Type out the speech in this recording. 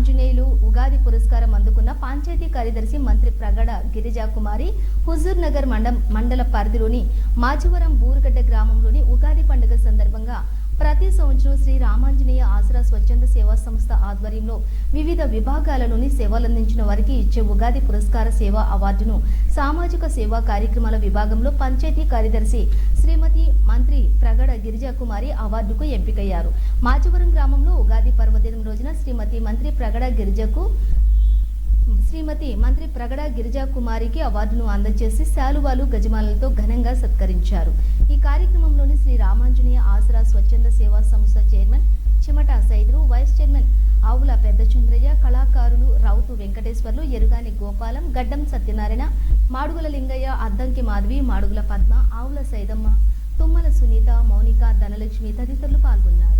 ఆంజనేయులు ఉగాది పురస్కారం అందుకున్న పంచాయతీ కార్యదర్శి మంత్రి ప్రగడ గిరిజాకుమారి హుజూర్ నగర్ మండ మండల పరిధిలోని మాచివరం బూరుగడ్డ గ్రామంలోని ఉగాది పండుగ సందర్భంగా ప్రతి సంవత్సరం శ్రీ రామాంజనేయ స్వచ్ఛంద సేవా సంస్థ ఆధ్వర్యంలో వివిధ విభాగాలలోని సేవలందించిన వారికి ఇచ్చే ఉగాది పురస్కార సేవా అవార్డును సామాజిక సేవా కార్యక్రమాల విభాగంలో పంచాయతీ కార్యదర్శి శ్రీమతి మంత్రి ప్రగడ గిరిజా కుమారి అవార్డుకు ఎంపికయ్యారు. మాచవరం గ్రామంలో ఉగాది పర్వదినం రోజున శ్రీమతి మంత్రి ప్రగడ గిరిజకు శ్రీమతి మంత్రి ప్రగడ గిరిజా కుమారికి అవార్డును అందజేసి శాలువాలు గజమాలతో ఘనంగా సత్కరించారు. ఈ కార్యక్రమంలోని శ్రీ రామాంజనేయ ఆసరా స్వచ్ఛంద సేవా సంస్థ చైర్మన్ చిమటా ఆవుల పెద్ద చంద్రయ్య కళాకారులు రౌతు వెంకటేశ్వర్లు ఎరుగాని గోపాలం గడ్డం సత్యనారాయణ మాడుగుల లింగయ్య అద్దంకి మాధవి మాడుగుల పద్మ ఆవుల సైదమ్మ తుమ్మల సునీత మౌనిక ధనలక్ష్మి తదితరులు పాల్గొన్నారు.